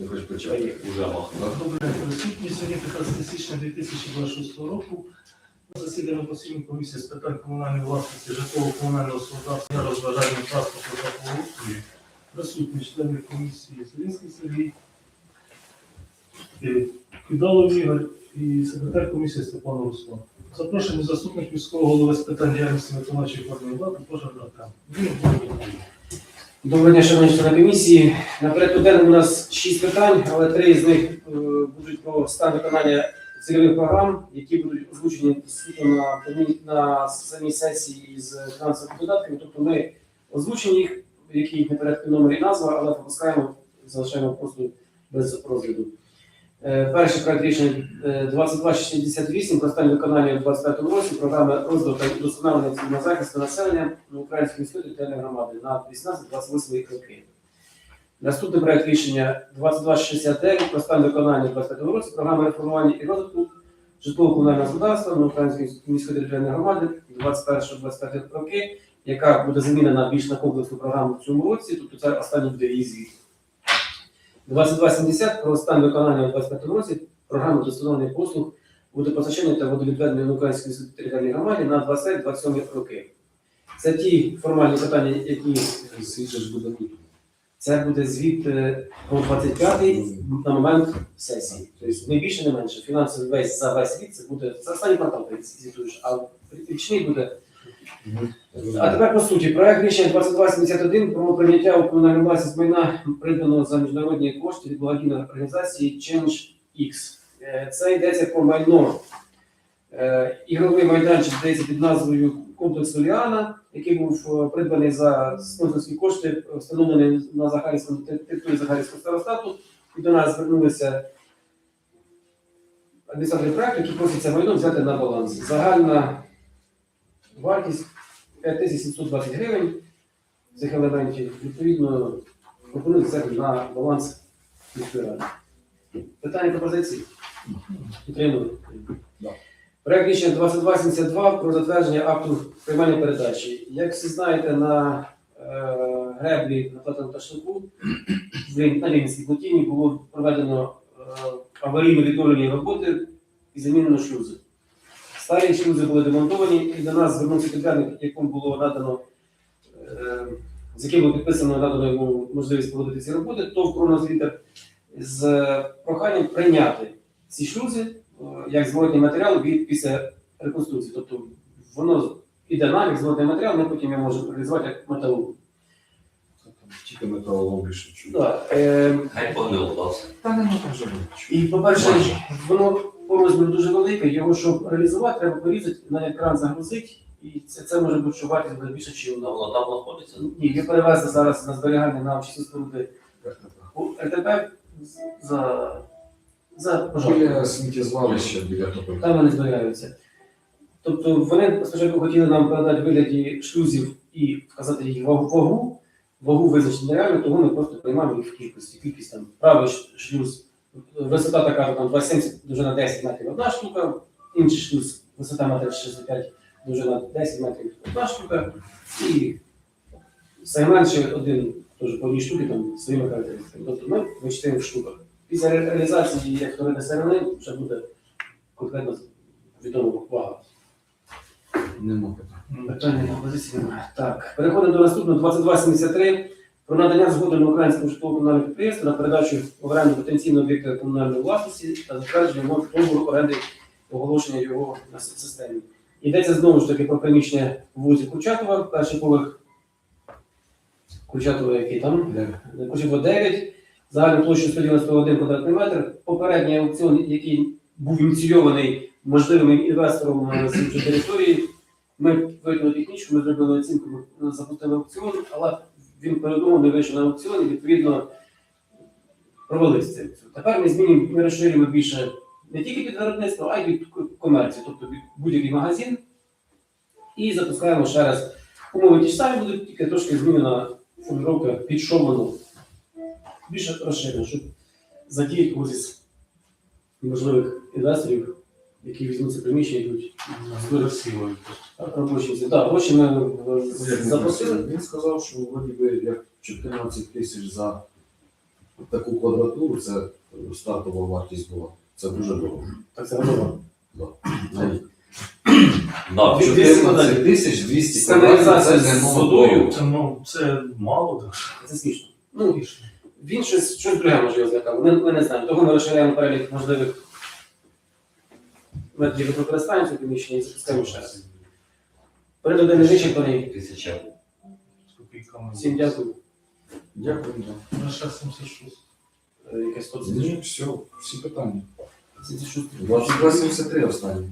Не хоч почати. Уже махнув. Добре, присутні сьогодні 15 січня 2026 року. На засіданні постійної комісії з питань комунальної власності, житлового комунального господарства та розважального транспорту та благоустрою. Присутні члени комісії Зелінський Сергій, е, Кидалов Ігор і секретар комісії Степан Руслан. Запрошений заступник міського голови з питань діяльності виконавчої форми влади Пожар Артем. Він. Доброго дня, шановні члени комісії. Наперед порядку денному у нас шість питань, але три з них е, будуть про стан виконання цільових програм, які будуть озвучені на, на самій сесії з фінансовими додатками. Тобто ми озвучені їх, які не порядку номер і назва, але пропускаємо, залишаємо просто без розгляду. Е, Перший проект рішення е, 2268 про стан виконання у 2025 році програми розвитку та удосконалення цивільного захисту населення на українській міської територіальної громади на 18-28 роки. Наступний проект рішення 2269 про стан виконання у 2025 році програми реформування і розвитку житлового комунального господарства на українській міської територіальної громади 21-25 роки, яка буде замінена більш на комплексну програму в цьому році, тобто це останній буде її. 2270 про стан виконання у 2025 році програми доставлення послуг водопостачання та водовідведення на українській територіальній громаді на 20-27 роки. Це ті формальні питання, які Світ же ж буде тут. це буде звіт е, про 25-й на момент сесії. Тобто не більше, не менше. Фінансовий весь за весь рік це буде це останній квартал звітуєш, а річний буде а тепер по суті, проект рішення 2271 про прийняття у комунальну власність майна, придбаного за міжнародні кошти від благодійної організації ChangeX. Е, Це йдеться про майно. Е, Ігровий майданчик здається під назвою Комплекс Оліана, який був е, придбаний за спонсорські кошти, встановлений на Захарівському території Захарівського старостату. І до нас звернулися адміністратори проекту, які просять це майно взяти на баланс. Загальна вартість 5720 гривень цих елементів, відповідно, пропонують взяти на баланс міської ради. Питання пропозиції? Підтримую. Проект рішення 2272 про затвердження акту приймання передачі. Як всі знаєте, на е, греблі на платному ташлику на Лінській плотіні було проведено е, аварійно відновлені роботи і замінено шлюзи. Старі шлюзи були демонтовані, і до нас звернувся підрядник, якому було надано, е, з яким було підписано надано йому можливість проводити ці роботи, ТОВ «Кроносвітер» з проханням прийняти ці шлюзи е, як зворотний матеріал від після реконструкції. Тобто воно іде нам як зворотний матеріал, ми потім його можемо реалізувати як металург. Тільки металолом більше чую. Да, е, Хай погнилувався. Та не може бути. І, по-перше, воно по розміру дуже велике, його щоб реалізувати, треба порізати, на екран загрузити, і це, це може бути, що вартість буде більше, ніж Ну, Воно там знаходиться. Ні, її перевезли зараз на зберігання на очисні споруди РТП за, за пожежу. Біля сміттєзвалища, біля того. Там вони зберігаються. Тобто вони спочатку хотіли нам передати вигляді шлюзів і вказати їх вагу, вагу, вагу визначити нереально, тому ми просто приймаємо їх в кількості. Кількість там правий шлюз, висота така там 2,70, довжина 10 метрів одна штука, інший шлюз, висота метрів 65, довжина 10 метрів одна штука, і сегмент ще один теж по одній штуці там своїми характеристиками. Тобто ми вичитаємо в штуках. Після ре- реалізації, як сировини, вже буде конкретно відомо вага. Нема питань. Питання пропозиції немає. Так, переходимо до наступного 2273 про надання згоди на українському житлово-комунальному підприємству на передачу в оренду потенційного об'єкта комунальної власності та затвердження умов договору оренди оголошення його на системі. Йдеться знову ж таки про приміщення в вулиці Курчатова, перший поверх Курчатова, який там? Курчатова 9, загальну площу 191 квадратний метр. Попередній аукціон, який був ініційований можливим інвестором на цій території, ми виявили технічку, ми зробили оцінку, ми запустили аукціон, але він передумав, не вийшов на аукціон і відповідно цей аукціон. Тепер ми змінюємо, ми розширюємо більше не тільки під виробництво, а й від комерції, тобто під будь-який магазин. І запускаємо ще раз. Умови ті ж самі будуть, тільки трошки змінена формулировка під що воно. Більше розширено, щоб задіяти когось із можливих інвесторів, які візьмуть це приміщення йдуть Красиво. робочі. Так, гроші ми е, він запросили. Він сказав, що вроді би як 14 тисяч за таку квадратуру, це стартова вартість була. Це дуже дорого. Так це готово. На рік. Да. Від- 14 тисяч 200 З це з водою. дорого. Це, ну, це мало, так. Це смішно. Ну, він щось, щось друге може його злякав. Ми, ми не знаємо. Того ми розширяємо перелік можливих методів використання цього приміщення і запускаємо ще раз. Порядок денний вичерпаний. Тисяча. Всім дякую. Дякую. да. На 76. Е, Якась тут Ні, все, всі питання. 76. 2273 останні.